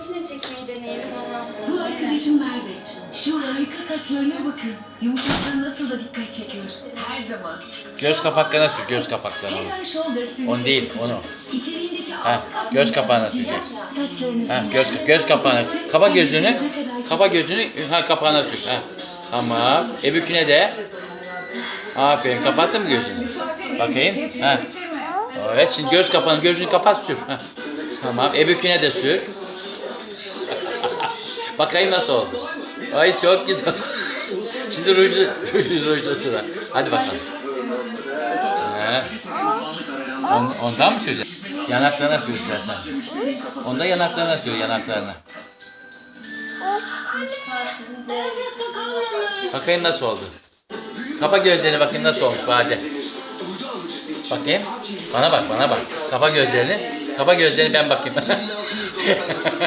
içine çekmeyi deneyelim ondan Bu sonra. arkadaşım Merve. Şu harika saçlarına bakın. Yumuşaklığı nasıl da dikkat çekiyor. Her zaman. Göz kapaklarına sür, göz kapaklarına onu. Head and Shoulders sizi Onu değil, şaşırtacak. onu. İçeriğindeki Ha, göz kapağına. Saçlarınızı Ha, göz göz kapağına. Kapa gözünü. Kapa gözünü ha kapağına sür. Ha. Tamam. Ebüküne de. Aferin. Kapattın mı gözünü? Bakayım. Ha. Evet şimdi göz kapağını gözünü kapat sür. Ha. Tamam. Ebüküne de sür. Bakayım nasıl oldu. Ay çok güzel. Şimdi rujlu, rujlu, rujlu sıra. Hadi bakalım. Ha. On, ondan mı süreceksin? Yanaklarına sür istersen. Onda yanaklarına sür yanaklarına. Bakayım nasıl oldu. Kapa gözlerini bakayım nasıl olmuş Bade. Bakayım. Bana bak bana bak. Kapa gözlerini. Kapa gözlerini ben bakayım.